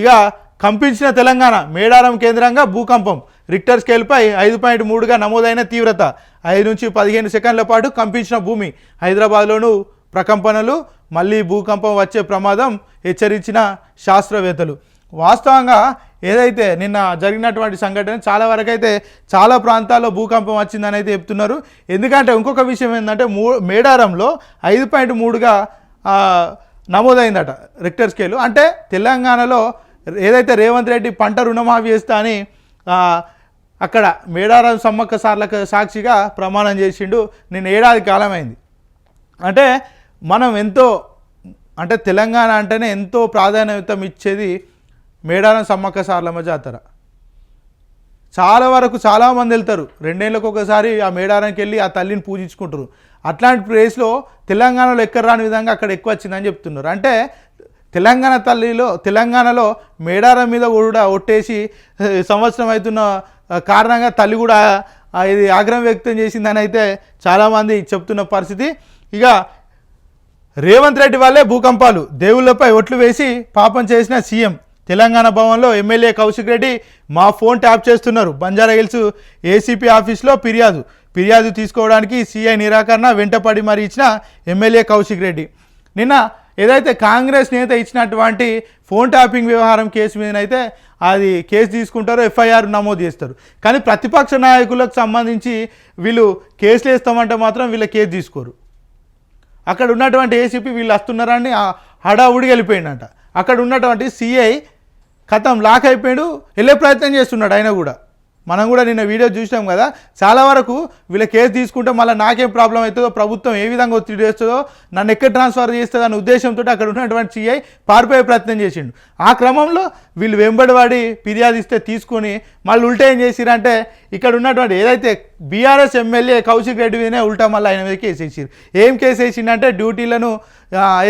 ఇక కంపించిన తెలంగాణ మేడారం కేంద్రంగా భూకంపం. రిక్టర్ స్కేల్పై ఐదు పాయింట్ మూడుగా నమోదైన తీవ్రత. ఐదు నుంచి పదిహేను సెకండ్ల పాటు కంపించిన భూమి. హైదరాబాద్లోనూ ప్రకంపనలు మళ్ళీ భూకంపం వచ్చే ప్రమాదం హెచ్చరించిన శాస్త్రవేత్తలు. వాస్తవంగా ఏదైతే నిన్న జరిగినటువంటి సంఘటన చాలా వరకు అయితే చాలా ప్రాంతాల్లో భూకంపం వచ్చిందని అయితే చెప్తున్నారు. ఎందుకంటే ఇంకొక విషయం ఏంటంటే మూ మేడారంలో ఐదు పాయింట్ మూడుగా నమోదైందట రిక్టర్ స్కేలు అంటే తెలంగాణలో ఏదైతే రేవంత్ రెడ్డి పంట రుణమాఫీ చేస్తా అని అక్కడ మేడారం సమ్మక్క సార్లకు సాక్షిగా ప్రమాణం చేసిండు. నేను ఏడాది కాలమైంది. అంటే మనం ఎంతో అంటే తెలంగాణ అంటేనే ఎంతో ప్రాధాన్యత ఇచ్చేది మేడారం సమ్మక్క సార్లమ్మ జాతర. చాలా వరకు చాలామంది వెళ్తారు. రెండేళ్ళకు ఒకసారి ఆ మేడారానికి వెళ్ళి ఆ తల్లిని పూజించుకుంటారు. అట్లాంటి ప్లేస్లో తెలంగాణలో ఎక్కడ రాని విధంగా అక్కడ ఎక్కువ వచ్చిందని చెప్తున్నారు. అంటే తెలంగాణ తల్లిలో తెలంగాణలో మేడారం మీద కూడా ఒట్టేసి సంవత్సరం అవుతున్న కారణంగా తల్లి కూడా ఇది ఆగ్రహం వ్యక్తం చేసిందని అయితే చాలామంది చెప్తున్న పరిస్థితి. ఇక రేవంత్ రెడ్డి వాళ్ళే భూకంపాలు. దేవుళ్ళపై ఒట్లు వేసి పాపం చేసిన సీఎం. తెలంగాణ భవన్లో ఎమ్మెల్యే కౌశిక్ రెడ్డి మా ఫోన్ ట్యాప్ చేస్తున్నారు. బంజారా హిల్స్ ఏసీపీ ఆఫీస్లో ఫిర్యాదు. ఫిర్యాదు తీసుకోవడానికి సీఐ నిరాకరణ వెంటపడి మరి ఇచ్చిన ఎమ్మెల్యే కౌశిక్ రెడ్డి. నిన్న ఏదైతే కాంగ్రెస్ నేత ఇచ్చినటువంటి ఫోన్ ట్యాపింగ్ వ్యవహారం కేసు మీదనైతే అది కేసు తీసుకుంటారో ఎఫ్ఐఆర్ నమోదు చేస్తారు. కానీ ప్రతిపక్ష నాయకులకు సంబంధించి వీళ్ళు కేసులు వేస్తామంటే మాత్రం వీళ్ళ కేసు తీసుకోరు. అక్కడ ఉన్నటువంటి ఏసీపీ వీళ్ళు వస్తున్నారని హడావుడి హడావుడికి అక్కడ ఉన్నటువంటి సిఐ కథం లాక్ అయిపోయాడు వెళ్ళే ప్రయత్నం చేస్తున్నాడు ఆయన కూడా. మనం కూడా నిన్న వీడియో చూసినాం కదా చాలా వరకు వీళ్ళ కేసు తీసుకుంటే మళ్ళీ నాకేం ప్రాబ్లం అవుతుందో ప్రభుత్వం ఏ విధంగా ఒత్తిడి చేస్తుందో నన్ను ఎక్కడ ట్రాన్స్ఫర్ చేస్తుందో అనే ఉద్దేశంతో అక్కడ ఉన్నటువంటి సిఐ పారిపోయే ప్రయత్నం చేసిండు. ఆ క్రమంలో వీళ్ళు వెంబడివాడి ఫిర్యాదు ఇస్తే తీసుకొని మళ్ళీ ఉల్టా ఏం చేసిరంటే ఇక్కడ ఉన్నటువంటి ఏదైతే బీఆర్ఎస్ ఎమ్మెల్యే కౌశిక్ రెడ్డి మీదనే ఉల్టా మళ్ళీ ఆయన మీద కేసు వేసారు ఏం కేసు వేసిండంటే డ్యూటీలను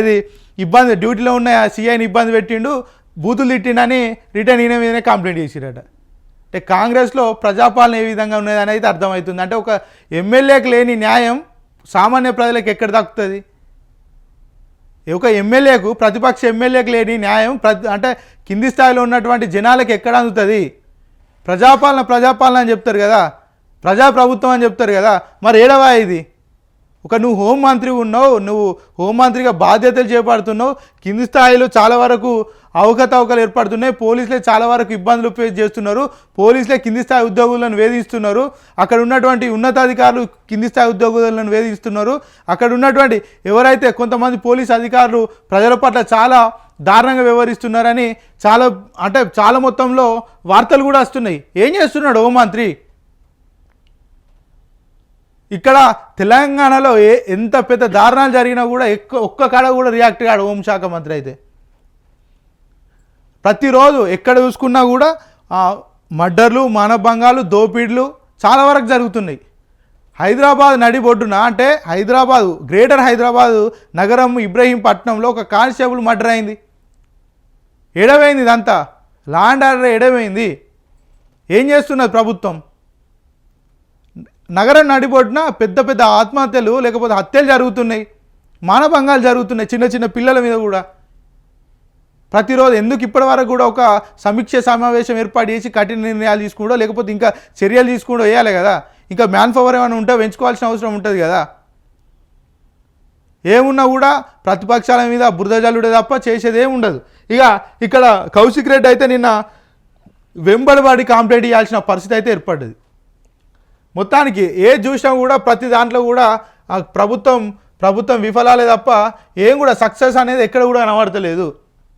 ఇది ఇబ్బంది డ్యూటీలో ఉన్న సిఐని ఇబ్బంది పెట్టిండు బూతులు తిట్టిండని రిటర్న్ ఈయన మీదనే కంప్లైంట్ చేసిరట. అంటే కాంగ్రెస్లో ప్రజాపాలన ఏ విధంగా ఉన్నది అనేది అర్థమవుతుంది. అంటే ఒక ఎమ్మెల్యేకి లేని న్యాయం సామాన్య ప్రజలకు ఎక్కడ దక్కుతుంది? ఒక ఎమ్మెల్యేకు ప్రతిపక్ష ఎమ్మెల్యేకి లేని న్యాయం ప్రతి అంటే కింది స్థాయిలో ఉన్నటువంటి జనాలకు ఎక్కడ అందుతుంది? ప్రజాపాలన ప్రజాపాలన అని చెప్తారు కదా. ప్రజాప్రభుత్వం అని చెప్తారు కదా. మరి ఏడవా ఇది? ఒక నువ్వు హోంమంత్రి ఉన్నావు నువ్వు హోంమంత్రిగా బాధ్యతలు చేపడుతున్నావు కింది స్థాయిలో చాలా వరకు అవకతవకలు ఏర్పడుతున్నాయి పోలీసులే చాలా వరకు ఇబ్బందులు ఫేస్ చేస్తున్నారు పోలీసులే కింది స్థాయి ఉద్యోగులను వేధిస్తున్నారు అక్కడ ఉన్నటువంటి ఉన్నతాధికారులు కింది స్థాయి ఉద్యోగులను వేధిస్తున్నారు అక్కడ ఉన్నటువంటి ఎవరైతే కొంతమంది పోలీస్ అధికారులు ప్రజల పట్ల చాలా దారుణంగా వ్యవహరిస్తున్నారని చాలా అంటే చాలా మొత్తంలో వార్తలు కూడా వస్తున్నాయి. ఏం చేస్తున్నాడు హోంమంత్రి? ఇక్కడ తెలంగాణలో ఏ ఎంత పెద్ద దారుణాలు జరిగినా కూడా ఎక్కువ ఒక్క కాడ కూడా రియాక్ట్ కాడు హోంశాఖ మంత్రి అయితే. ప్రతిరోజు ఎక్కడ చూసుకున్నా కూడా మర్డర్లు మానభంగాలు దోపిడీలు చాలా వరకు జరుగుతున్నాయి. హైదరాబాద్ నడిబొడ్డున అంటే హైదరాబాద్ గ్రేటర్ హైదరాబాద్ నగరం ఇబ్రహీంపట్నంలో ఒక కానిస్టేబుల్ మర్డర్ అయింది. ఎడవైంది ఇదంతా. లాండ్ ఆర్డర్ ఎడవైంది ఏం చేస్తున్నది ప్రభుత్వం? నగరం నడిబొడ్డున పెద్ద పెద్ద ఆత్మహత్యలు లేకపోతే హత్యలు జరుగుతున్నాయి. మానభంగాలు జరుగుతున్నాయి చిన్న చిన్న పిల్లల మీద కూడా. ప్రతిరోజు ఎందుకు ఇప్పటి వరకు కూడా ఒక సమీక్ష సమావేశం ఏర్పాటు చేసి కఠిన నిర్ణయాలు తీసుకుంటో లేకపోతే ఇంకా చర్యలు తీసుకోవడం వేయాలి కదా? ఇంకా మ్యాన్ పవర్ ఏమైనా ఉంటే పెంచుకోవాల్సిన అవసరం ఉంటుంది కదా? ఏమున్నా కూడా ప్రతిపక్షాల మీద బురద జల్లుడే తప్ప చేసేదే ఉండదు. ఇక ఇక్కడ కౌశిక్ రెడ్డి అయితే నిన్న వెంబడివాడి కాంప్లైంట్ ఇవ్వాల్సిన పరిస్థితి అయితే ఏర్పడ్డది. మొత్తానికి ఏ చూసినా కూడా ప్రతి దాంట్లో కూడా ప్రభుత్వం ప్రభుత్వం విఫలాలే తప్ప ఏం కూడా సక్సెస్ అనేది ఎక్కడ కూడా కనబడతలేదు.